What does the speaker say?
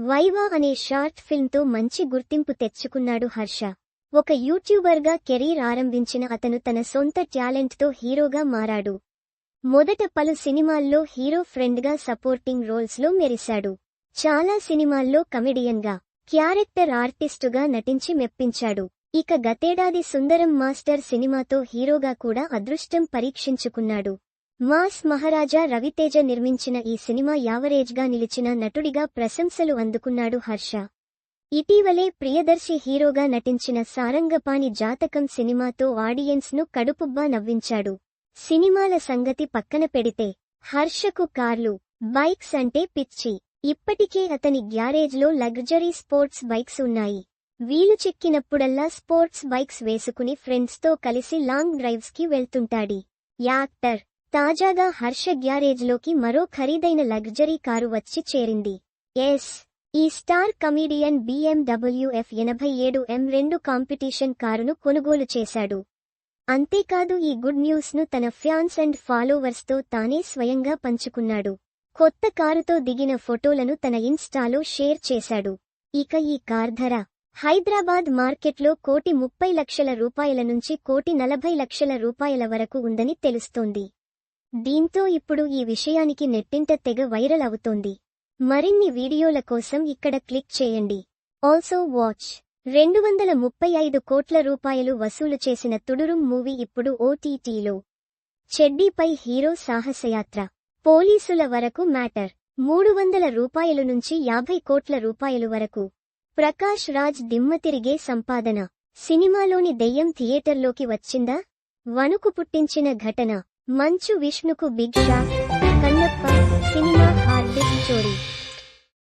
Viva అనే short ఫిల్మ్తో మంచి గుర్తింపు తెచ్చుకున్నాడు హర్ష. ఒక యూట్యూబర్గా కెరీర్ ఆరంభించిన అతను తన సొంత టాలెంట్తో హీరోగా మారాడు. మొదట పలు సినిమాల్లో హీరో ఫ్రెండ్గా సపోర్టింగ్ రోల్స్లో మెరిశాడు. చాలా సినిమాల్లో కమెడియన్గా క్యారెక్టర్ ఆర్టిస్టుగా నటించి మెప్పించాడు. ఇక గతేడాది సుందరం మాస్టర్ సినిమాతో హీరోగా కూడా అదృష్టం పరీక్షించుకున్నాడు. మాస్ మహారాజా రవితేజ నిర్మించిన ఈ సినిమా యావరేజ్గా నిలిచిన నటుడిగా ప్రశంసలు అందుకున్నాడు హర్ష. ఇటీవలే ప్రియదర్శి హీరోగా నటించిన సారంగపాణి జాతకం సినిమాతో ఆడియన్స్ను కడుపుబ్బా నవ్వించాడు. సినిమాల సంగతి పక్కన పెడితే హర్షకు కార్లు బైక్స్ అంటే పిచ్చి. ఇప్పటికే అతని గ్యారేజ్లో లగ్జరీ స్పోర్ట్స్ బైక్స్ ఉన్నాయి. వీలు చెక్కినప్పుడల్లా స్పోర్ట్స్ బైక్స్ వేసుకుని ఫ్రెండ్స్తో కలిసి లాంగ్ డ్రైవ్స్కి వెళ్తుంటాడి. యాక్టర్ తాజాగా హర్ష గ్యారేజ్లోకి మరో ఖరీదైన లగ్జరీ కారు వచ్చి చేరింది. ఎస్. ఈ స్టార్ కమీడియన్ బీఎండబ్ల్యూఎఫ్ ఎఫ్ ఎనభై ఏడు ఎం రెండు కాంపిటీషన్ కారును కొనుగోలు చేశాడు. అంతేకాదు ఈ గుడ్ న్యూస్ను తన ఫ్యాన్స్ అండ్ ఫాలోవర్స్తో తానే స్వయంగా పంచుకున్నాడు. కొత్త కారుతో దిగిన ఫోటోలను తన ఇన్స్టాలో షేర్ చేశాడు. ఇక ఈ కార్ ధర. హైదరాబాద్ మార్కెట్లో కోటి ముప్పై లక్షల రూపాయల నుంచి కోటి నలభై లక్షల రూపాయల వరకు ఉందని తెలుస్తోంది. దీంతో ఇప్పుడు ఈ విషయానికి నెట్టింట తెగ వైరల్ అవుతోంది. మరిన్ని వీడియోల కోసం ఇక్కడ క్లిక్ చేయండి. ఆల్సో వాచ్ రెండు వందల ముప్పై ఐదు కోట్ల రూపాయలు వసూలు చేసిన తుడురుం మూవీ ఇప్పుడు ఓటీటీలో. చెడ్డీపై హీరో సాహసయాత్ర. పోలీసుల వరకు మ్యాటర్. మూడు వందల రూపాయలు నుంచి యాభై కోట్ల రూపాయలు వరకు. ప్రకాష్ రాజ్ దిమ్మ తిరిగే సంపాదన. సినిమాలోని దెయ్యం థియేటర్లోకి వచ్చిందా? వణుకు పుట్టించిన ఘటన. Manchu విష్ణుకు big shot Kannappa cinema hard disk చోరీ